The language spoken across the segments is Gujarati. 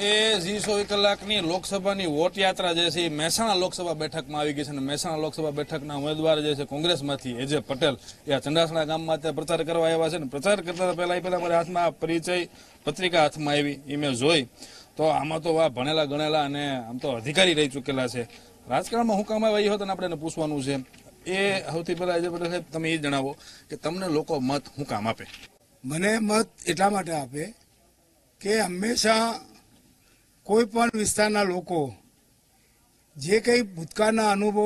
એ જી સોળ કલાકની લોકસભાની વોટ યાત્રા જે છે મહેસાણા લોકસભા બેઠકમાં આવી ગઈ છે અને મહેસાણા લોકસભા બેઠકના ઉમેદવાર જે છે કોંગ્રેસમાંથી એજે પટેલ એ આ ચંડાસણા ગામમાં અત્યારે પ્રચાર કરવા આવ્યા છે ને પ્રચાર કરતા પહેલા એ પહેલા મારા હાથમાં પરિચય પત્રિકા હાથમાં આવી એ મેં જોઈ. તો આમાં તો વા ભણેલા ગણેલા અને આમ તો અધિકારી રહી ચૂકેલા છે. રાજકારણમાં હું કામ આવ્યા હોત અને આપણે એને પૂછવાનું છે. એ સૌથી પહેલા અજય પટેલ સાહેબ, તમે એ જણાવો કે તમને લોકો મત હું કામ આપે? મને મત એટલા માટે આપે કે હંમેશા કોઈ પણ વિસ્તારના લોકો જે કંઈ ભૂતકાળના અનુભવો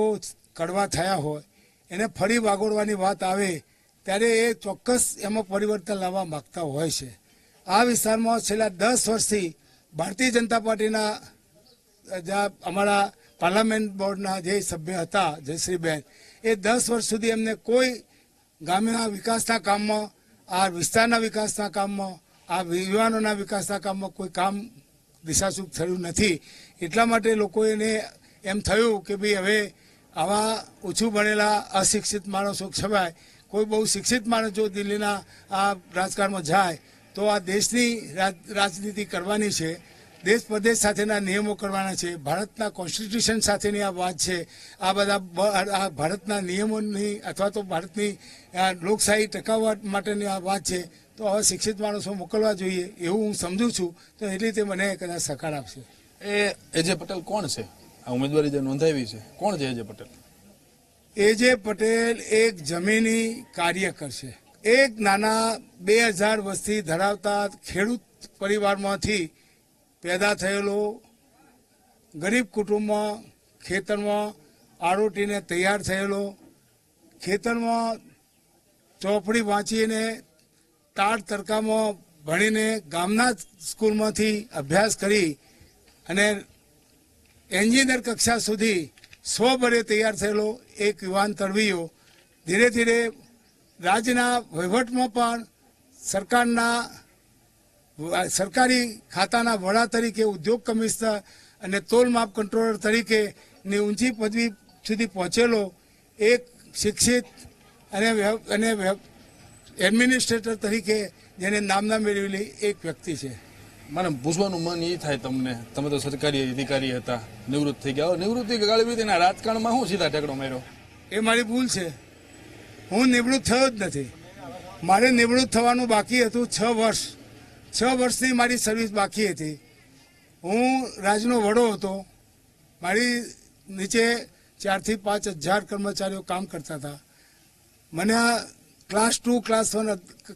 કડવા થયા હોય, એને ફરી વાગોડવાની વાત આવે, ત્યારે એ ચોક્કસ એમાં પરિવર્તન લાવવા માગતા હોય છે. આ વિસ્તારમાં છેલ્લા દસ વર્ષથી ભારતીય જનતા પાર્ટીના અમારા પાર્લામેન્ટ બોર્ડના જે સભ્ય હતા, જયશ્રીબેન, એ દસ વર્ષ સુધી એમને કોઈ ગામના વિકાસના કામમાં, આ વિસ્તારના વિકાસના કામમાં, આ યુવાનોના વિકાસના કામમાં કોઈ કામ દિશાસૂચ થયું નથી. એટલા માટે લોકોને એમ થયું કે ભાઈ હવે આવા ઓછું ભણેલા અશિક્ષિત માણસો છવાય. કોઈ બહુ શિક્ષિત માણસ જો દિલ્હીના આ રાજકારણમાં જાય, તો આ દેશની રાજ- રાજનીતિ કરવાની છે. દેશ પ્રદેશ સાથેના નિયમો કરવાના છે ભારતના કોન્સ્ટિટ્યુશન સાથેની આ વાત છે આ બધા આ ભારતના નિયમોની અથવા તો ભારતની આ લોકશાહી ટકાવવા માટેની આ વાત છે તો હવે શિક્ષિત માણસો મોકલવા જોઈએ એવું હું સમજુ છું તો એ રીતે મને કદાચ સહકાર આપશે. એ એજે પટેલ કોણ છે? આ ઉમેદવારી જે નોંધાવી છે કોણ છે એજે પટેલ? એજે પટેલ એક જમીની કાર્યકર છે. એક નાના બે હજાર વસ્તી ધરાવતા ખેડૂત પરિવારમાંથી પેદા થયેલો ગરીબ કુટુંબમાં, ખેતરમાં આરોટીને તૈયાર થયેલો, ખેતરમાં ચોપડી વાંચીને તાળ તડકામાં ભણીને ગામના સ્કૂલમાંથી અભ્યાસ કરી અને એન્જિનિયર કક્ષા સુધી સ્વબળે તૈયાર થયેલો એક યુવાન તરવીયો ધીરે ધીરે રાજ્યના વહીવટમાં પણ સરકારના સરકારી ખાતાના વડા તરીકે ઉદ્યોગ કમિશનર અને તોલ માપ કંટ્રોલર તરીકે ની ઊંચી પદવી સુધી પહોંચેલો એક શિક્ષિત અને અને એડમિનિસ્ટ્રેટર તરીકે જેને નામના મેળવેલી એક વ્યક્તિ છે. મને પૂછવાનું મન એ થાય તમને. તમે તો સરકારી અધિકારી હતા નિવૃત્ત થઈ ગયા. નિવૃત્તિ ગાળી તેના રાજકારણમાં શું સીધા ટેકડો માર્યો? એ મારી ભૂલ છે. હું નિવૃત્ત થયો જ નથી. મારે નિવૃત્ત થવાનું બાકી હતું છ વર્ષ. છ વર્ષની મારી સર્વિસ બાકી હતી. હું રાજનો વડો હતો. મારી નીચે ચારથી પાંચ હજાર કર્મચારીઓ કામ કરતા હતા. મને ક્લાસ ટુ ક્લાસ વન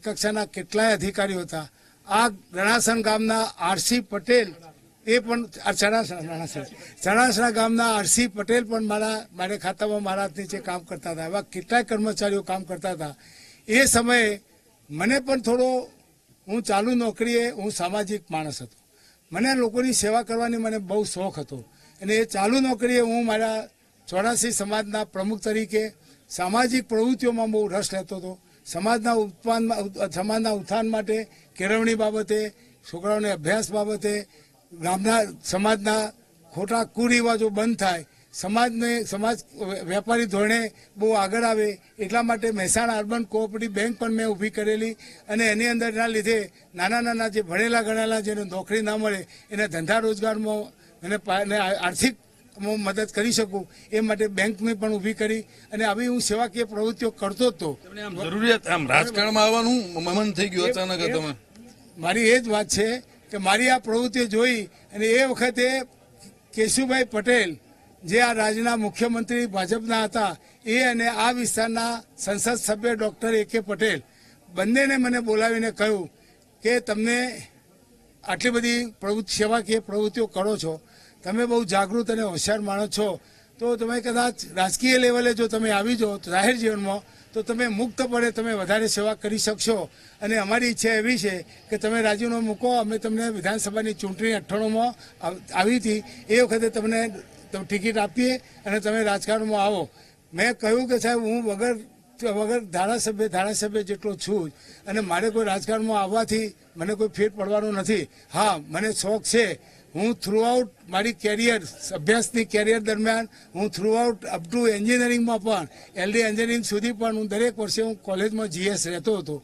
કક્ષાના કેટલાય અધિકારીઓ હતા. આ રણાસણ ગામના આરસી પટેલ એ પણ ચણાસણા ગામના આરસી પટેલ પણ મારા, મારે ખાતામાં મારા નીચે કામ કરતા હતા, એવા કેટલાય કર્મચારીઓ કામ કરતા હતા. એ સમયે મને પણ થોડો હું ચાલુ નોકરીએ હું સામાજિક માણસ હતો. મને લોકોની સેવા કરવાની મને બહુ શોખ હતો. અને એ ચાલુ નોકરીએ હું મારા ચોરાસી સમાજના પ્રમુખ તરીકે સામાજિક પ્રવૃત્તિઓમાં બહુ રસ લેતો હતો. સમાજના ઉત્પાદન સમાજના ઉત્થાન માટે કેળવણી બાબતે, છોકરાઓને અભ્યાસ બાબતે, ગામના, સમાજના ખોટા કુરિવાજો બંધ થાય સમાજને સમાજ વેપારી ધોરણે બહુ આગળ આવે એટલા માટે મહેસાણા અર્બન કોઓપરેટિવ બેંક પણ મેં ઊભી કરેલી અને એની અંદરના લીધે નાના નાના જે ભણેલા ગણેલા જેને નોકરી ના મળે એને ધંધા રોજગારમાં અને આર્થિક હું મદદ કરી શકું એ માટે બેંકની પણ ઊભી કરી અને આવી હું સેવાકીય પ્રવૃત્તિઓ કરતો જ હતો જરૂરિયાત આમ રાજકારણમાં આવવાનું મમન થઈ ગયું અચાનક તમે. મારી એ જ વાત છે કે મારી આ પ્રવૃત્તિઓ જોઈ અને એ વખતે કેશુભાઈ પટેલ જે આ રાજ્યના મુખ્યમંત્રી ભાજપના હતા, એ અને આ વિસ્તારના સંસદ સભ્ય ડોક્ટર એ કે પટેલ બંનેને મને બોલાવીને કહ્યું કે તમને આટલી બધી પ્રવૃત્તિ, સેવાકીય પ્રવૃત્તિઓ કરો છો, તમે બહુ જાગૃત અને હોશિયાર માણસ છો, તો તમે કદાચ રાજકીય લેવલે જો તમે આવી જાઓ, જાહેર જીવનમાં, તો તમે મુક્તપણે તમે વધારે સેવા કરી શકશો. અને અમારી ઈચ્છા એવી છે કે તમે રાજીનામું મૂકો. અમે તમને વિધાનસભાની ચૂંટણી અઠ્ઠાણુંમાં આવી હતી. એ વખતે તમને તમે ટિકિટ આપીએ અને તમે રાજકારણમાં આવો. મેં કહ્યું કે સાહેબ, હું વગર વગર ધારાસભ્ય ધારાસભ્ય જેટલો છું અને મારે કોઈ રાજકારણમાં આવવાથી મને કોઈ ફેર પડવાનો નથી. હા, મને શોખ છે. હું થ્રુઆઉટ મારી કેરિયર અભ્યાસની કેરિયર દરમિયાન હું થ્રુઆઉટ અપ ટુ એન્જિનિયરિંગમાં પણ એલડી એન્જિનિયરિંગ સુધી પણ હું દરેક વર્ષે હું કોલેજમાં જીએસ રહેતો હતો.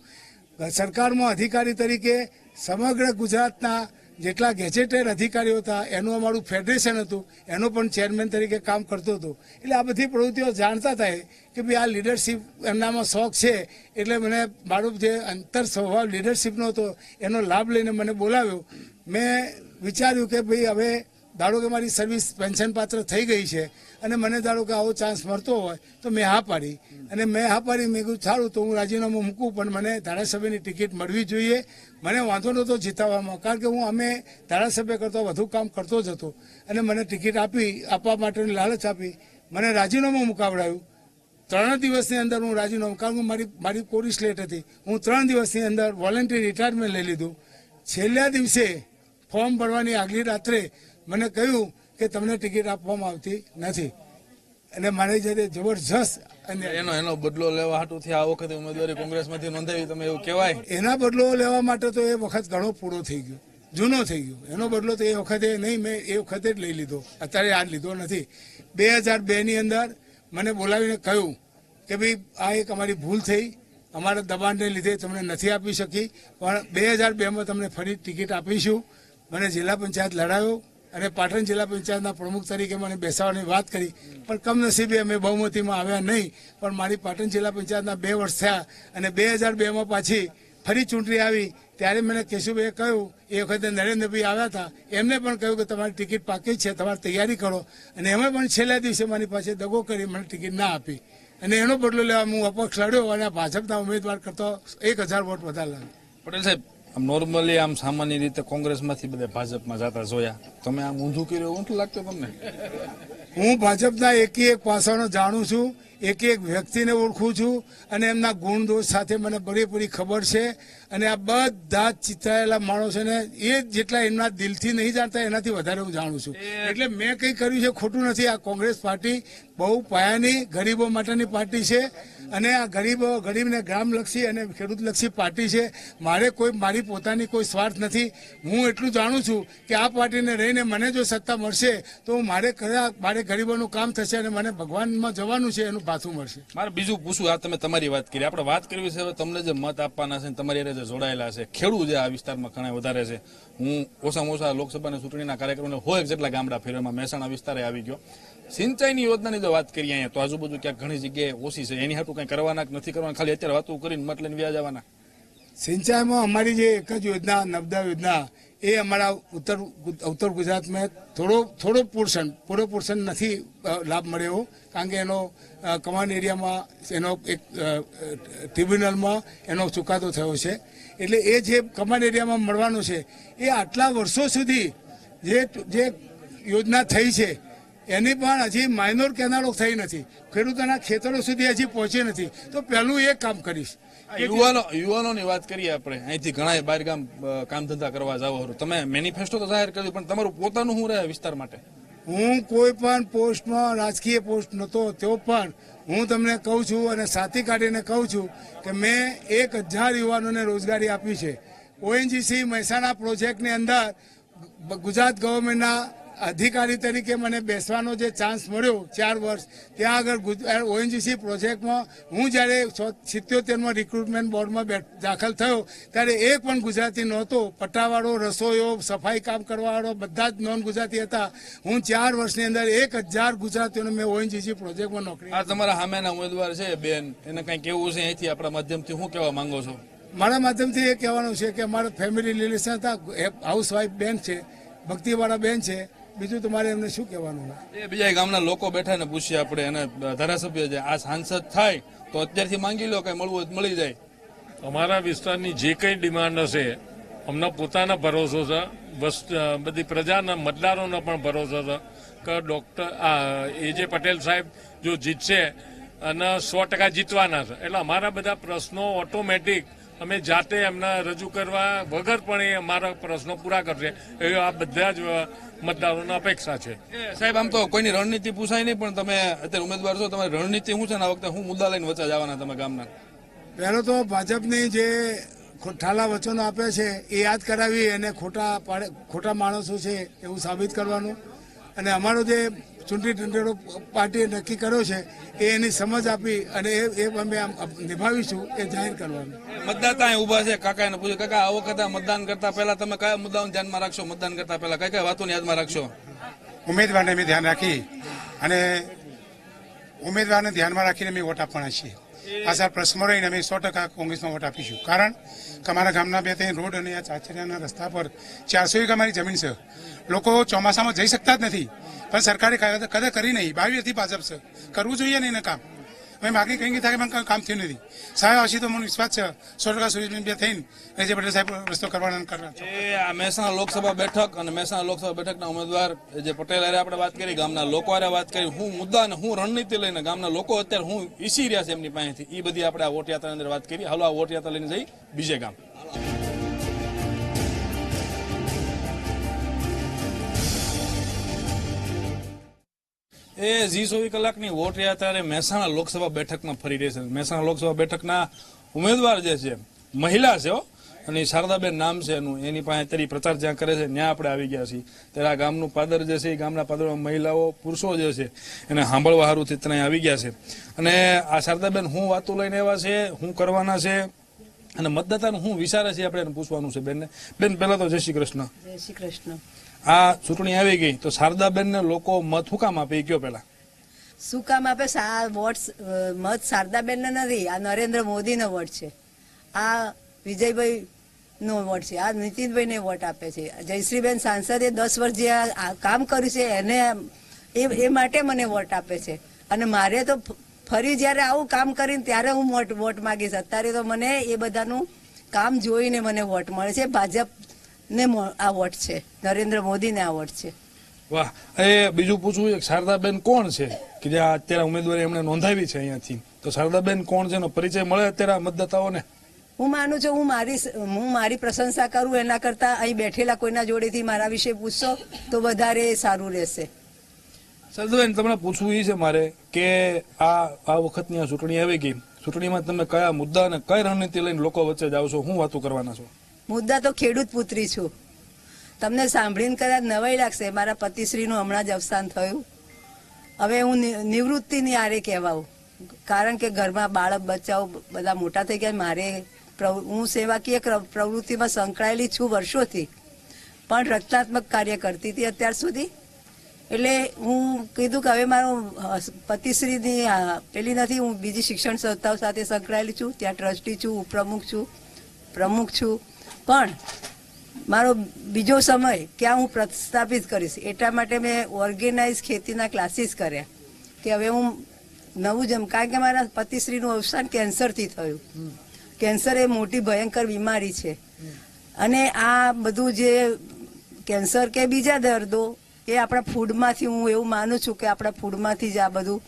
સરકારમાં અધિકારી તરીકે સમગ્ર ગુજરાતના જેટલા ગેજેટેડ અધિકારીઓ હતા, એનું અમારું ફેડરેશન હતું, એનો પણ ચેરમેન તરીકે કામ કરતો હતો. એટલે આ બધી પ્રવૃત્તિઓ જાણતા થાય કે ભાઈ આ લીડરશીપ એમનામાં શોખ છે. એટલે મને મારો જે અંતર સ્વભાવ લીડરશીપનો હતો, એનો લાભ લઈને મને બોલાવ્યો. મેં વિચાર્યું કે ભાઈ હવે ધારો કે મારી સર્વિસ પેન્શન પાત્ર થઈ ગઈ છે અને મને ધારો કે આવો ચાન્સ મળતો હોય, તો મેં હા પાડી. અને મેં હા પાડી, મેં કીધું, સારું, તો હું રાજીનામું મૂકું, પણ મને ધારાસભ્યની ટિકિટ મળવી જોઈએ. મને વાંધો નહોતો જીતાવવામાં, કારણ કે હું અમે ધારાસભ્ય કરતાં વધુ કામ કરતો જ હતો. અને મને ટિકિટ આપી, આપવા માટેની લાલચ આપી. મને રાજીનામું મુકાવડાયું. ત્રણ દિવસની અંદર હું રાજીનામું, કારણ કે મારી મારી કોરી સ્લેટ હતી. હું ત્રણ દિવસની અંદર વોલેન્ટરી રિટાયરમેન્ટ લઈ લીધું. છેલ્લા દિવસે ફોર્મ ભરવાની આગલી રાત્રે મને કહ્યું કે તમને ટિકિટ આપવામાં આવતી નથી. અને મારી જ્યારે જબરજસ્ત અને એનો એનો બદલો લેવા હાટુથી આ વખતે ઉમેદવારી કોંગ્રેસમાંથી નોંધાવી તમે એવું કહેવાય? એના બદલો લેવા માટે તો એ વખત ઘણો પૂરો થઈ ગયો જૂનો થઈ ગયો. એનો બદલો તો એ વખતે નહીં મેં એ વખતે જ લઈ લીધો. અત્યારે આ લીધો નથી. બે હજાર બેની અંદર મને બોલાવીને કહ્યું કે ભાઈ આ એક અમારી ભૂલ થઈ. અમારા દબાણને લીધે તમને નથી આપી શકી પણ બે હજાર બેમાં તમને ફરી ટિકિટ આપીશું. મને જિલ્લા પંચાયત લડાયો. અને પાટણ જિલ્લા પંચાયતના પ્રમુખ તરીકે મને બેસાડવાની વાત કરી. પણ કમનસીબે અમે બહુમતીમાં આવ્યા નહીં. પણ મારી પાટણ જિલ્લા પંચાયતના બે વર્ષ થયા અને બે હજાર બેમાં પાછી ફરી ચૂંટણી આવી. ત્યારે મને કેશુભાઈએ કહ્યું, એ વખતે નરેન્દ્રભાઈ આવ્યા હતા. એમને પણ કહ્યું કે તમારી ટિકિટ પાકી છે. તમારે તૈયારી કરો. અને એમાં પણ છેલ્લા દિવસે મારી પાસે દગો કરી મને ટિકિટ ના આપી. અને એનો બદલો લેવા હું અપક્ષ લડ્યો અને ભાજપના ઉમેદવાર કરતો એક હજાર વોટ વધારે લાવ્યો પટેલ સાહેબ આમ નોર્મલી આમ સામાન્ય રીતે કોંગ્રેસમાંથી બધા ભાજપમાં જતા જોયા. તમે આમ ઊંધું કર્યું એવું નથી લાગતું તમને? હું ભાજપના એકે એક પાસાનો જાણું છું એક એક વ્યક્તિને ઓળખું છું અને એમના ગુણ દોષ સાથે મને પૂરેપૂરી ખબર છે અને આ બધા ચિતરાયેલા માણસોને એ જેટલા એમના દિલથી નહીં જાણતા એનાથી વધારે હું જાણું છું. એટલે મેં કંઈ કર્યું છે ખોટું નથી. આ કોંગ્રેસ પાર્ટી બહુ પાયાની ગરીબો માટેની પાર્ટી છે. અને આ ગરીબો, ગરીબને ગ્રામલક્ષી અને ખેડૂતલક્ષી પાર્ટી છે. મારે કોઈ, મારી પોતાની કોઈ સ્વાર્થ નથી. હું એટલું જાણું છું કે આ પાર્ટીને રહીને મને જો સત્તા મળશે, તો મારે કયા, મારે ગરીબોનું કામ થશે અને મને ભગવાનમાં જવાનું છે, એનું પાછું મળશે. મારે બીજું પૂછવું, આ તમે તમારી વાત કરી. આપણે વાત કરવી છે તમને જે મત આપવાના છે તમારી જે જોડાયેલા છે. ખેડૂત જે આ વિસ્તારમાં ઘણા વધારે છે. હું ઓછામાં ઓછા લોકસભાની ચૂંટણીના કાર્યક્રમને હોય જેટલા ગામડા ફેરવામાં મહેસાણા વિસ્તારે આવી ગયો. સિંચાઈની યોજનાની જો વાત કરીએ અહીંયા, તો આજુબાજુ ક્યાંક ઘણી જગ્યાએ ઓછી છે. એની હાટું કંઈ કરવાના નથી કરવાના? ખાલી અત્યારે વાતો કરીને મત લઈને વ્યાજ આવવાના સિંચાઈમાં અમારી જે એક જ યોજના નબદા યોજના, એ અમારા ઉત્તર ઉત્તર ગુજરાતમાં થોડો થોડો પોર્શન પૂરો પોર્શન નથી લાભ મળ્યો, કારણ કે એનો કમાન એરિયામાં એનો એક ટ્રિબ્યુનલમાં એનો ચુકાદો થયો છે. એટલે એ જે કમાન એરિયામાં મળવાનું છે, એ આટલા વર્ષો સુધી જે જે યોજના થઈ છે એની પણ હજી માઇનોર કેનાલો થઈ નથી. ખેડૂતોના ખેતરો સુધી હજી પહોંચી નથી. તો પહેલું એ કામ કરીશ. યુવાનો યુવાનોની વાત કરીએ આપણે. અહીંથી ઘણા બહાર ગામ કામ ધંધા કરવા જાવ તમે મેનિફેસ્ટો તો જાહેર કર્યું પણ તમારું પોતાનું શું રહે વિસ્તાર માટે? હું કોઈ પણ પોસ્ટમાં રાજકીય પોસ્ટ નહોતો તો પણ હું તમને કહું છું અને સાથી કાઢીને કહું છું કે મેં એક હજાર યુવાનોને રોજગારી આપી છે. ઓએનજીસી મહેસાણા પ્રોજેક્ટની અંદર ગુજરાત ગવર્મેન્ટના અધિકારી તરીકે મને બેસવાનો જે ચાન્સ મળ્યો ચાર વર્ષ ત્યાં આગળ ઓએનજીસી પ્રોજેક્ટમાં હું જ્યારે સિત્યોતેરમાં રિક્રુટમેન્ટ બોર્ડમાં દાખલ થયો ત્યારે એક પણ ગુજરાતી નહોતો. પટ્ટાવાળો રસોઈયો સફાઈ કામ કરવાવાળો બધા જ નોન ગુજરાતી હતા. હું ચાર વર્ષની અંદર એક હજાર ગુજરાતીઓને મેં ઓએનજીસી પ્રોજેક્ટમાં નોકરી આ તમારા સામેના ઉમેદવાર છે બેન. એને કંઈ કેવું છે અહીંથી આપણા માધ્યમથી? હું કહેવા માંગો છો? મારા માધ્યમથી એ કહેવાનું છે કે અમારા ફેમિલી રિલેશન હતા. હાઉસવાઈફ બેન છે ભક્તિવાળા બેન છે. બીજું તમારે એમને શું કહેવાનું? એ બીજા ગામના લોકો બેઠા ને પૂછીએ આપણે એને ધારાસભ્ય છે આ સાંસદ થાય તો અત્યારથી માંગી લો કઈ મળવું મળી જાય. અમારા વિસ્તારની જે કંઈ ડિમાન્ડ હશે અમને પોતાના ભરોસો છે બધી પ્રજાના મતદારોનો પણ ભરોસો છે કે ડોક્ટર આ એ જે પટેલ સાહેબ જો જીતશે અને સો ટકા જીતવાના છે. એટલે અમારા બધા પ્રશ્નો ઓટોમેટિક અમે જાતે એમને રજૂ કરવા વગર પણ એ અમારા પ્રશ્નો પૂરા કરશે. એ આ બધા જ મતદારોની અપેક્ષા છે. સાહેબ આમ તો કોઈની રણનીતિ પૂછાય નહીં પણ તમે અત્યારે ઉમેદવાર છો તમારી રણનીતિ શું છે ને આ વખતે હું મુદ્દા લઈને વચ્ચે જવાના તમે ગામના? પહેલો તો ભાજપની જે ઠાલા વચનો આપે છે એ યાદ કરાવી અને ખોટા પાડે- ખોટા માણસો છે એવું સાબિત કરવાનું. અને અમારો જે ચૂંટણી ઢંઢેરો પાર્ટીએ નક્કી કર્યો છે એ એની સમજ આપી અને એ એ અમે આમ નિભાવીશું એ જાહેર કરવાનું. મતદાતા અહીં ઊભા છે કાકા એને પૂછ્યું કાકા આ વખતે મતદાન કરતા પહેલા તમે કયા મુદ્દાઓને ધ્યાનમાં રાખશો? મતદાન કરતા પહેલા કઈ કઈ વાતોને યાદમાં રાખશો? ઉમેદવારને અમે ધ્યાન રાખી અને ઉમેદવારને ધ્યાનમાં રાખીને અમે વોટ આપવાના છીએ. આ સાર પ્રશ્ન રહીને અમે સો ટકા કોંગ્રેસમાં વોટ આપીશું. કારણ કે અમારા ગામના બે ત્રણ રોડ અને આ ચાચરિયાના રસ્તા પર ચારસો વીઘા અમારી જમીન છે. લોકો ચોમાસામાં જઈ શકતા જ નથી. પણ સરકારે કદર કરી નહીં. બાવી હતી ભાજપ છે. કરવું જોઈએ નહીં કામ. મેં માગણી કઈ થાય કે મને કામ થયું નથી. સાહેબ આવશે તો મને વિશ્વાસ છે. સો ટકા સુરેશબેન થઈને જે પટેલ સાહેબ રસ્તો કરવાના કરવાના મહેસાણા લોકસભા બેઠક અને મહેસાણા લોકસભા બેઠકના ઉમેદવાર જે પટેલ અરે આપણે વાત કરી, ગામના લોકો હારે વાત કરી, હું મુદ્દા અને હું રણનીતિ લઈને ગામના લોકો અત્યારે હું ઈસી રહ્યા છે એમની પાસેથી. એ બધી આપણે આ વોટ યાત્રાની અંદર વાત કરી. હાલો, આ વોટ યાત્રા લઈને જઈ બીજે ગામ. એ જી ચોવીસ કલાકની વોટ યાત્રા મહેસાણા લોકસભા બેઠકમાં ફરી રહી છે. મહેસાણા લોકસભા બેઠકના ઉમેદવાર જે છે, મહિલા છે અને શારદાબેન નામ છે એનું. એની પાસે અત્યારે પ્રચાર જ્યાં કરે છે, ત્યાં આપણે આવી ગયા છીએ. ત્યારે આ ગામનું પાદર જે છે, એ ગામના પાદરમાં મહિલાઓ, પુરુષો જે છે, એને સાંભળવા સારું ત્યાં આવી ગયા છે. અને આ શારદાબેન હું વાતો લઈને આવ્યા છે, હું કરવાના છે, અને મતદાતાનું હું વિચારે છે, આપણે એને પૂછવાનું છે બેનને. બેન, પહેલાં તો જય શ્રી કૃષ્ણ. જય શ્રી કૃષ્ણ. આ ચૂંટણી આવી ગઈ તો શારદાબેનને લોકો મત શું કામ આપે ગયો પેલા શું કામ આપે? આ વોટ મત શારદાબેનને નથી, આ નરેન્દ્ર મોદીનો વોટ છે. આ વિજયભાઈ નો વોટ છે, આ નીતિનભાઈને વોટ આપે છે. જયશ્રીબેન સાંસદે દસ વર્ષ જે આ કામ કર્યું છે, એને એ માટે મને વોટ આપે છે. અને મારે તો ફરી જ્યારે આવું કામ કરીને ત્યારે હું વોટ વોટ માગીશ. અત્યારે તો મને એ બધાનું કામ જોઈને મને વોટ મળે છે. ભાજપને મો- આ વોટ છે. નરેન્દ્ર મોદીને આ વોટ છે. વાહ. એ બીજું પૂછવું છે કે શારદાબેન કોણ છે? કે જે અત્યારે ઉમેદવારી એમણે નોંધાવી છે અહીંયાથી. તો શારદાબેન કોણ છે એનો પરિચય મળે અત્યારે મતદાતાઓને? હું માનું છું હું મારી હું મારી પ્રશંસા કરું એના કરતાં અહીં બેઠેલા કોઈના જોડેથી મારા વિશે પૂછશો તો વધારે સારું રહેશે. સરદાબેન તમને પૂછવું એ છે મારે કે આ આ વખતની આ ચૂંટણી આવી ગઈ. ચૂંટણીમાં તમે કયા મુદ્દા અને કઈ રણનીતિ લઈને લોકો વચ્ચે જાવ છો? હું વાતો કરવાના છો. મુદ્દા તો ખેડૂત પુત્રી છું. તમને સાંભળીને કદાચ નવાઈ લાગશે, મારા પતિશ્રીનું હમણાં જ અવસાન થયું. હવે હું નિવૃત્તિની આરે કહેવાઉં. કારણ કે ઘરમાં બાળક, બચ્ચાઓ બધા મોટા થઈ ગયા, મારે હું સેવાકીય પ્રવૃત્તિમાં સંકળાયેલી છું વર્ષોથી. પણ રચનાત્મક કાર્ય કરતી હતી અત્યાર સુધી. એટલે હું કીધું કે હવે મારું પતિશ્રીની પેલી નથી, હું બીજી શિક્ષણ સંસ્થાઓ સાથે સંકળાયેલી છું. ત્યાં ટ્રસ્ટી છું, ઉપપ્રમુખ છું, પ્રમુખ છું. પણ મારો બીજો સમય ક્યાં હું પ્રસ્થાપિત કરીશ એટલા માટે મેં ઓર્ગેનાઇઝ ખેતીના ક્લાસીસ કર્યા કે હવે હું નવું જમ કારણ કે મારા પતિશ્રીનું અવસાન કેન્સરથી થયું. કેન્સર એ મોટી ભયંકર બીમારી છે. અને આ બધું જે કેન્સર કે બીજા દર્દો એ આપણા ફૂડમાંથી હું એવું માનું છું કે આપણા ફૂડમાંથી જ આ બધું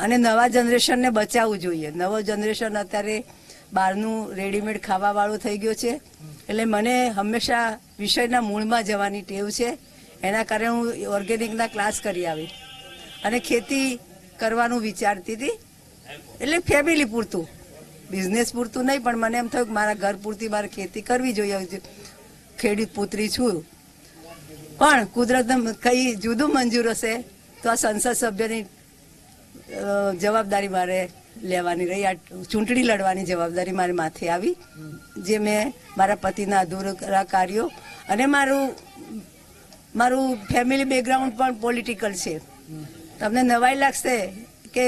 અને નવા જનરેશનને બચાવવું જોઈએ. નવો જનરેશન અત્યારે બહારનું રેડીમેડ ખાવાવાળું થઈ ગયો છે. એટલે મને હંમેશા વિષયના મૂળમાં જવાની ટેવ છે. એના કારણે હું ઓર્ગેનિકના ક્લાસ કરી આવી. અને ખેતી કરવાનું વિચારતી હતી. એટલે ફેમિલી પૂરતું. બિઝનેસ પૂરતું નહીં, પણ મને એમ થયું કે મારા ઘર પૂરતી મારે ખેતી કરવી જોઈએ. ખેડૂત પુત્રી છું. પણ કુદરત કઈ જુદું મંજૂર હશે તો આ સંસદ સભ્યની જવાબદારી મારે લેવાની રહી. આ ચૂંટણી લડવાની જવાબદારી મારી માથે આવી, જે મેં મારા પતિના અધૂરા કાર્યો અને મારું મારું ફેમિલી બેકગ્રાઉન્ડ પણ પોલિટિકલ છે. તમને નવાઈ લાગશે કે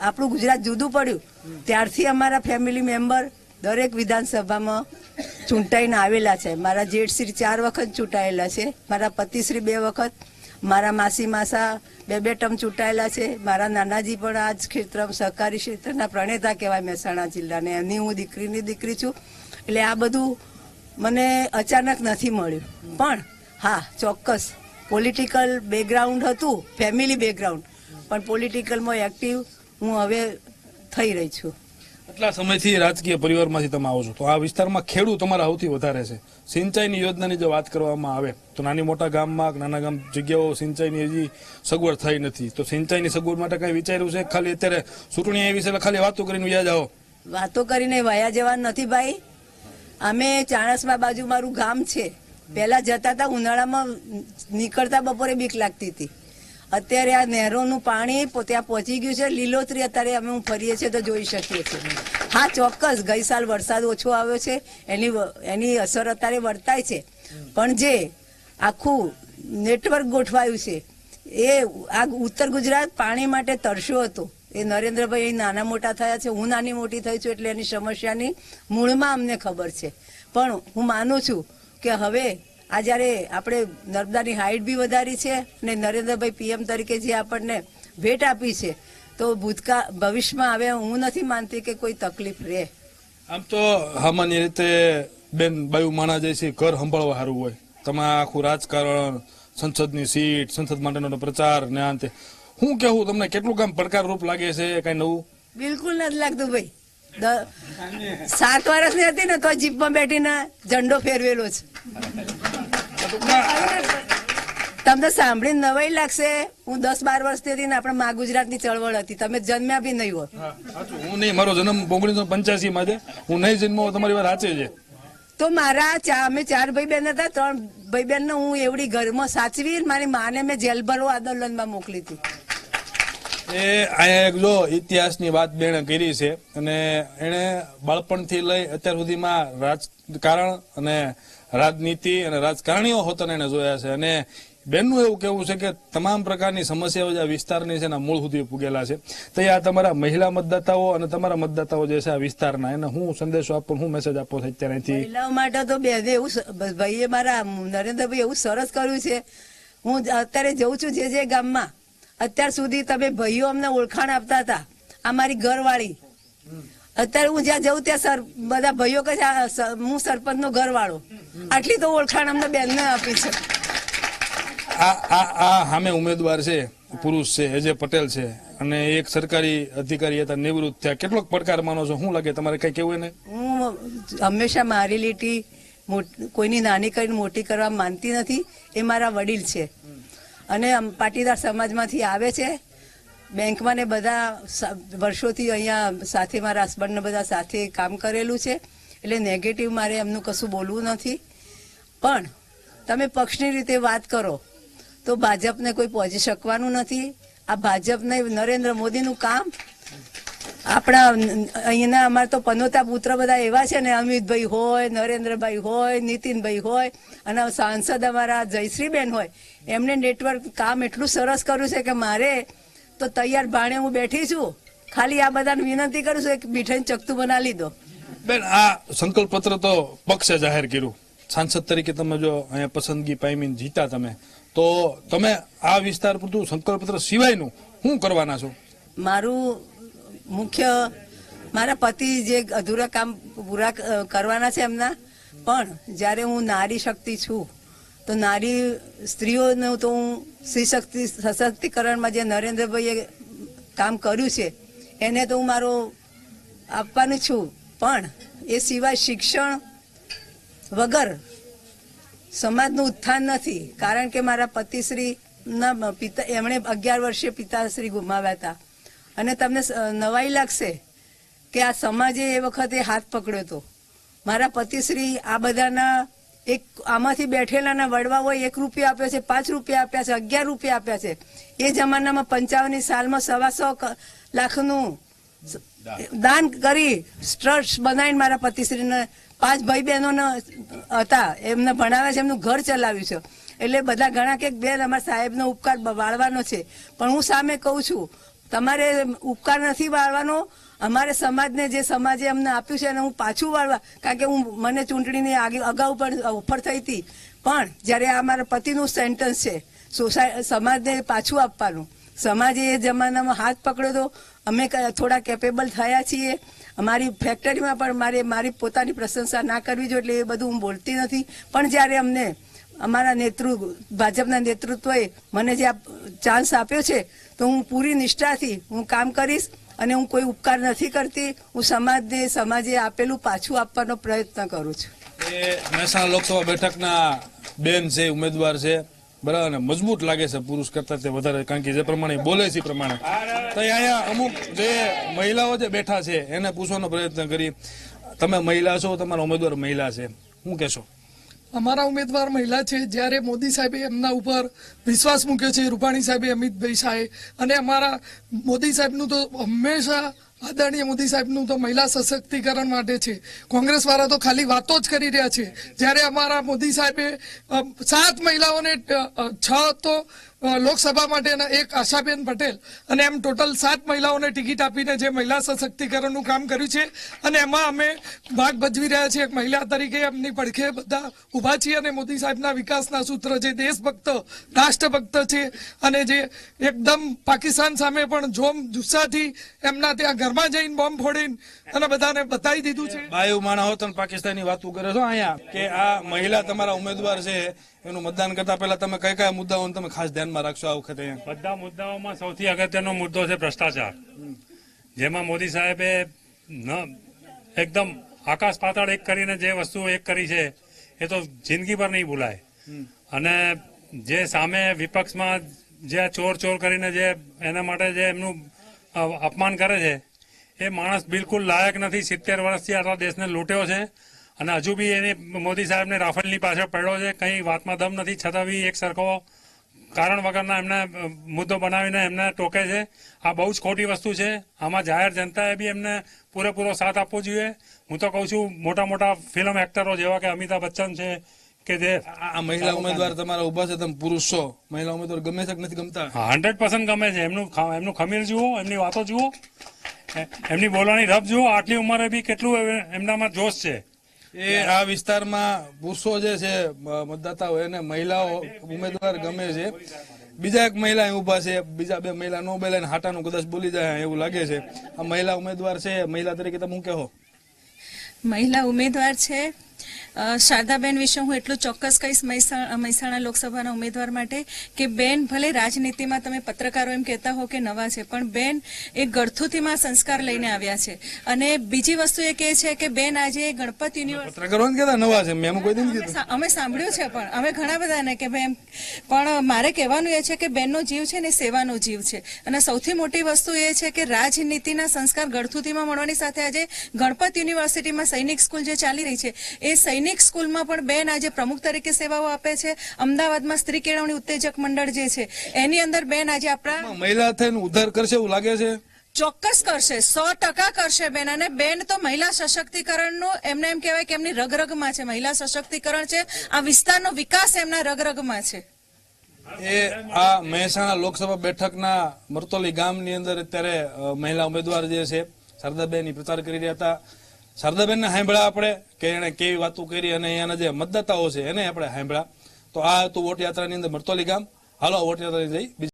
આપણું ગુજરાત જુદું પડ્યું. ત્યારથી અમારા ફેમિલી મેમ્બર દરેક વિધાનસભામાં ચૂંટાઈને આવેલા છે. મારા જેઠશ્રી ચાર વખત ચૂંટાયેલા છે. મારા પતિશ્રી બે વખત. મારા માસી માસા બે બે ટર્મ ચૂંટાયેલા છે. મારા નાનાજી પણ આ જ ક્ષેત્ર સહકારી ક્ષેત્રના પ્રણેતા કહેવાય મહેસાણા જિલ્લાને. એની હું દીકરીની દીકરી છું. એટલે આ બધું મને અચાનક નથી મળ્યું. પણ હા, ચોક્કસ પોલિટિકલ બેકગ્રાઉન્ડ હતું, ફેમિલી બેકગ્રાઉન્ડ પણ પોલિટિકલમાં એક્ટિવ હું હવે થઈ રહી છું. આટલા સમયથી રાજકીય પરિવારમાંથી તમે આવો છો. તો આ વિસ્તારમાં ખેડૂત તમારા સૌથી વધારે છે. સિંચાઈની યોજનાની જો વાત કરવામાં આવે, તો નાની મોટા ગામમાં નાના ગામ જગ્યાઓ સિંચાઈની હજી સગવડ થઈ નથી. તો સિંચાઈની સગવડ માટે કઈ વિચાર્યું છે? ખાલી અત્યારે ચૂંટણી આવી છે ખાલી વાતો કરીને વ્યાજ આવો. વાતો કરીને વાયા જવા નથી ભાઈ. અમે ચાણસમાં બાજુ મારું ગામ છે. પહેલા જતા હતા ઉનાળામાં નીકળતા બપોરે બીક લાગતી હતી. અત્યારે આ નહેરોનું પાણી ત્યાં પહોંચી ગયું છે. લીલોતરી અત્યારે અમે હું ફરીએ છીએ તો જોઈ શકીએ છીએ. હા, ચોક્કસ, ગઈ સાલ વરસાદ ઓછો આવ્યો છે. એની એની અસર અત્યારે વર્તાય છે. પણ જે આખું નેટવર્ક ગોઠવાયું છે, એ આ ઉત્તર ગુજરાત પાણી માટે તરસ્યો હતો. એ નરેન્દ્રભાઈ નાના મોટા થયા છે. હું નાની મોટી થઈ છું એટલે એની સમસ્યાની મૂળમાં અમને ખબર છે. પણ હું માનું છું કે હવે આ જ્યારે આપણે નર્મદાની હાઇટ બી વધારી છે અને નરેન્દ્રભાઈ પીએમ તરીકે જે આપણને ભેટ આપી છે તો ભૂતકાળ ભવિષ્યમાં હવે હું નથી માનતી કે કોઈ તકલીફ રહે. આમ તો સામાન્ય રીતે બેન બાયુ માણા જાય છે ઘર સંભાળવા સારું હોય. તમે આખું રાજકારણ સંસદની સીટ સંસદ માટેનો પ્રચાર ને અંતે. હું કેવું તમને કેટલું કામ પડકારરૂપ લાગે છે કઈ નવું? બિલકુલ નથી લાગતું ભાઈ. સાત વર્ષની હતી ને તો જીપમાં બેઠીને ઝંડો ફેરવેલો છે. તમને સાંભળીને નવાઈ લાગશે. હું દસ બાર વર્ષથી હતી ને આપણે મા ગુજરાતની ચળવળ હતી. તમે જન્મ્યા બી નહીં હોય હું નહીં મારો જન્મ ઓગણીસો પંચ્યાસી માં છે. હું નહીં જન્મો તમારી વાત સાચી છે. તો મારા ચા અમે ચાર ભાઈ બહેન હતા. ત્રણ ભાઈ બહેન હું એવડી ઘરમાં સાચવી મારી માને મેં જેલ ભરવા આંદોલનમાં મોકલી હતી. એ અહીંયા એક જો ઇતિહાસની વાત બેણે કરી છે. અને એણે બાળપણથી લઈ અત્યાર સુધીમાં રાજકારણ અને રાજનીતિ અને રાજકારણીઓ હોતા એને જોયા છે. અને બેનનું એવું કેવું છે કે તમામ પ્રકારની સમસ્યાઓ જે આ વિસ્તારની છે એના મૂળ સુધી પૂગેલા છે. તો આ તમારા મહિલા મતદાતાઓ અને તમારા મતદાતાઓ જે છે આ વિસ્તારના એને હું સંદેશો આપો હું મેસેજ આપો છો અત્યારે અહીંથી. મહિલાઓ માટે તો બે એવું ભાઈએ મારા નરેન્દ્રભાઈ એવું સરસ કર્યું છે. હું અત્યારે જઉં છું જે જે ગામમાં. અત્યાર સુધી તમે ભાઈઓ અમને ઓળખાણ આપતા હતા. આ મારી ઘરવાળી. અત્યારે હું જ્યાં જઉં ત્યાં સર બધા ભાઈઓ કહે છે સરપંચ નો ઘર વાળો ઘરવાળો. આટલી તો ઓળખાણ અમને બેનને આપી છે. આ સામે ઉમેદવાર છે પુરુષ છે અજય પટેલ છે અને એક સરકારી અધિકારી હતા નિવૃત્ત થયા. કેટલોક પડકાર માનો છો? શું લાગે? તમારે કઈ કેવું એને? હું હંમેશા મારી લીટી કોઈની નાની કરીને મોટી કરવા માનતી નથી. એ મારા વડીલ છે. અને પાટીદાર સમાજમાંથી આવે છે. બેંકમાં ને બધા વર્ષોથી અહીંયા સાથે મારા હસબન્ડને બધા સાથે કામ કરેલું છે. એટલે નેગેટિવ મારે એમનું કશું બોલવું નથી. પણ તમે પક્ષની રીતે વાત કરો, તો ભાજપને કોઈ પહોંચી શકવાનું નથી. આ ભાજપને નરેન્દ્ર મોદીનું કામ, આપણા અહીંના અમારા તો પનોતા પુત્ર બધા એવા છે ને, અમિતભાઈ હોય, નરેન્દ્રભાઈ હોય, નીતિનભાઈ હોય, અને સાંસદ અમારા જયશ્રીબેન હોય. એમને નેટવર્ક કામ એટલું સરસ કર્યું છે કે મારે તો તૈયાર ભાણે હું બેઠી છું. ખાલી આ બધાને વિનંતી કરું છું એક મીઠાઈ ચકતું બના લીધો. બેન આ સંકલ્પ પત્ર તો પક્ષે જાહેર કર્યું. સાંસદ તરીકે તમે જો અહીંયા પસંદગી પામી જીતા તમે તો તમે આ વિસ્તાર પૂરતું સંકલ્પ પત્ર સિવાયનું શું કરવાના છો? મારું મુખ્ય મારા પતિ જે અધૂરા કામ પૂરા કરવાના છે એમના પણ જ્યારે હું નારી શક્તિ છું તો નારી સ્ત્રીઓનું તો હું સ્ત્રી શક્તિ સશક્તિકરણમાં જે નરેન્દ્રભાઈએ કામ કર્યું છે, એને તો હું મારો આપવાનું છું. પણ એ સિવાય શિક્ષણ વગર સમાજનું ઉત્થાન નથી. કારણ કે મારા પતિશ્રીના પિતા, એમણે અગિયાર વર્ષે પિતાશ્રી ગુમાવ્યા હતા. અને તમને નવાઈ લાગશે કે આ સમાજે એ વખતે હાથ પકડ્યો હતો. મારા પતિશ્રી આ બધાના એક આમાંથી બેઠેલાના વડવા હોય, એક રૂપિયા આપ્યો છે, પાંચ રૂપિયા આપ્યા છે, અગિયાર રૂપિયા આપ્યા છે. એ જમાનામાં પંચાવનની સાલમાં સવા સો લાખનું દાન કરી સ્ટ્રસ્ટ બનાવીને મારા પતિશ્રીને પાંચ ભાઈ બહેનોને હતા. એમને ભણાવ્યા છે, એમનું ઘર ચલાવ્યું છે. એટલે બધા ઘણા કે બેન, અમારા સાહેબનો ઉપકાર વાળવાનો છે. પણ હું સામે કહું છું, તમારે ઉપકાર નથી વાળવાનો અમારે સમાજને જે સમાજે અમને આપ્યું છે એને હું પાછું વાળવા કારણ કે હું મને ચૂંટણીની આગે અગાઉ પણ ઓફર થઈ હતી. પણ જ્યારે આ મારા પતિનું સેન્ટન્સ છે સોસાય સમાજને પાછું આપવાનું. સમાજે એ જમાનામાં હાથ પકડ્યો તો અમે થોડા કેપેબલ થયા છીએ. અમારી ફેક્ટરીમાં પણ મારે મારી પોતાની પ્રશંસા ના કરવી જોઈએ એટલે એ બધું હું બોલતી નથી. પણ જ્યારે અમને અમારા નેતૃત્વ ભાજપના નેતૃત્વએ મને જે ચાન્સ આપ્યો છે, તો હું પૂરી નિષ્ઠાથી હું કામ કરીશ. અને હું કોઈ ઉપકાર નથી કરતી. હું સમાજને, સમાજે આપેલું પાછું આપવાનો પ્રયત્ન કરું છું. એ મહેસાણા લોકસભા બેઠકના બેન છે, ઉમેદવાર છે. બરાબર, અને મજબૂત લાગે છે પુરુષ કરતા તે વધારે, કારણ કે જે પ્રમાણે બોલે છે પ્રમાણે. તો અહીંયા અમુક જે મહિલાઓ જે બેઠા છે, એને પૂછવાનો પ્રયત્ન કરી. તમે મહિલા છો, તમારા ઉમેદવાર મહિલા છે. શું કહેશો? અમારા ઉમેદવાર મહિલા છે, જ્યારે મોદી સાહેબે એમના ઉપર વિશ્વાસ મૂક્યો છે, રૂપાણી સાહેબે, અમિતભાઈ શાહે. અને અમારા મોદી સાહેબનું તો હંમેશા આદરણીય મોદી સાહેબનું તો મહિલા સશક્તિકરણ માટે છે. કોંગ્રેસ વાળા તો ખાલી વાતો જ કરી રહ્યા છે. જ્યારે અમારા મોદી સાહેબે સાત મહિલાઓને છ તો લોકસભા માટેના એક આશાબેન પટેલ અને એમ ટોટલ સાત મહિલાઓને ટિકિટ આપીને જે મહિલા સશક્તિકરણનું કામ કર્યું છે. અને એમાં અમે ભાગ ભજવી રહ્યા છીએ એક મહિલા તરીકે. એમની પડખે બધા ઊભા છીએ અને મોદી સાહેબના વિકાસના સૂત્ર જે દેશભક્ત, રાષ્ટ્રભક્ત છે અને જે એકદમ પાકિસ્તાન સામે પણ જોમ જુસ્સાથી એમના ત્યાં ઘરમાં જઈને બોમ્બ ફોડીને અને બધાને બતાવી દીધું છે. બાયુ માણા હોત તમે પાકિસ્તાની વાતો કરો છો અહીંયા? કે આ મહિલા તમારા ઉમેદવાર છે એનું મતદાન કરતા પહેલા તમે કઈ કયા મુદ્દાઓને તમે ખાસ ધ્યાનમાં રાખશો આ વખતે બધા મુદ્દાઓમાં સૌથી અગત્યનો મુદ્દો છે ભ્રષ્ટાચાર. જેમાં મોદી સાહેબે ન એકદમ આકાશ પાતાળ એક કરીને જે વસ્તુ એક કરી છે એ તો જિંદગી પર નહીં ભૂલાય. અને જે સામે વિપક્ષમાં જે ચોર ચોર કરીને જે એના માટે જે એમનું અપમાન કરે છે એ માણસ બિલકુલ લાયક નથી. સિત્તેર વર્ષથી આટલા દેશને લૂંટ્યો છે. અને હજુ બી એને મોદી સાહેબને રાફેલની પાછળ પડ્યો છે કંઈ વાતમાં દમ નથી છતાં બી એક સરખો કારણ વગરના એમને મુદ્દો બનાવીને એમને ટોકે છે. આ બહુ જ ખોટી વસ્તુ છે. આમાં જાહેર જનતાએ બી એમને પૂરેપૂરો સાથ આપવો જોઈએ. હું તો કહું છું મોટા મોટા ફિલ્મ એક્ટરો જેવા કે અમિતાભ બચ્ચન છે કે જે આ મહિલા ઉમેદવાર તમારા ઊભા છે તમે પુરુષ. છો મહિલા ઉમેદવાર ગમે છે કે નથી ગમતા? હંડ્રેડ પર્સન્ટ ગમે છે. એમનું એમનું ખમીર જુઓ એમની વાતો જુઓ. એમની બોલવાની રફ જુઓ. આટલી ઉંમરે બી કેટલું એમનામાં જોશ છે. એ આ વિસ્તારમાં પુરુષો જે છે મતદાતાઓ એને મહિલાઓ ઉમેદવાર ગમે છે. બીજા એક મહિલા ઊભા છે, બીજા બે મહિલા નો બોલે હાટાનું કદાચ બોલી જાય એવું લાગે છે. આ મહિલા ઉમેદવાર છે, મહિલા તરીકે તમે હું કહો? મહિલા ઉમેદવાર છે શારદાબેન વિશે હું એટલું ચોક્કસ કહીશ મહેસાણા લોકસભાના ઉમેદવાર માટે કે બેન ભલે રાજનીતિમાં તમે પત્રકારો એમ કહેતા હો કે નવા છે પણ બેન એ ગળથુથીમાં સંસ્કાર લઈને આવ્યા છે. અને બીજી વસ્તુ એ કહે છે કે બેન આજે ગણપત યુનિવર્સિટી અમે સાંભળ્યું છે પણ અમે ઘણા બધાને કે બેન પણ મારે કહેવાનું એ છે કે બેનનો જીવ છે ને સેવાનો જીવ છે. અને સૌથી મોટી વસ્તુ એ છે કે રાજનીતિના સંસ્કાર ગળથુથીમાં મળવાની સાથે આજે ગણપત યુનિવર્સિટીમાં સૈનિક સ્કૂલ જે ચાલી રહી છે એ સૈનિક સ્કૂલમાં પણ બેન આજે પ્રમુખ તરીકે સેવાઓ આપે છે. અમદાવાદમાં સ્ત્રી કેળવણી ઉત્તેજક મંડળ જે છે એની અંદર બેન આજે આપણા મહિલા થઈને ઉદ્ધાર કરશે એવું લાગે છે? ચોક્કસ કરશે સો ટકા કરશે બેન. અને બેન તો મહિલા સશક્તિકરણનું એમને એમ કહેવાય કે એમની રગરગમાં છે. મહિલા સશક્તિકરણ છે. આ વિસ્તારનો વિકાસ એમના રગરગમાં છે. એ આ મહેસાણા લોકસભા બેઠકના મરતોલી ગામની અંદર અત્યારે મહિલા ઉમેદવાર જે છે શારદાબેન પ્રચાર કરી રહ્યા હતા. શારદાબેનને સાંભળ્યા આપણે કે એને કેવી વાતો કરી અને અહીંયાના જે મતદાતાઓ છે એને આપણે સાંભળ્યા. તો આ હતું વોટ યાત્રાની અંદર મરતોલી ગામ. હાલો વોટ યાત્રા જઈ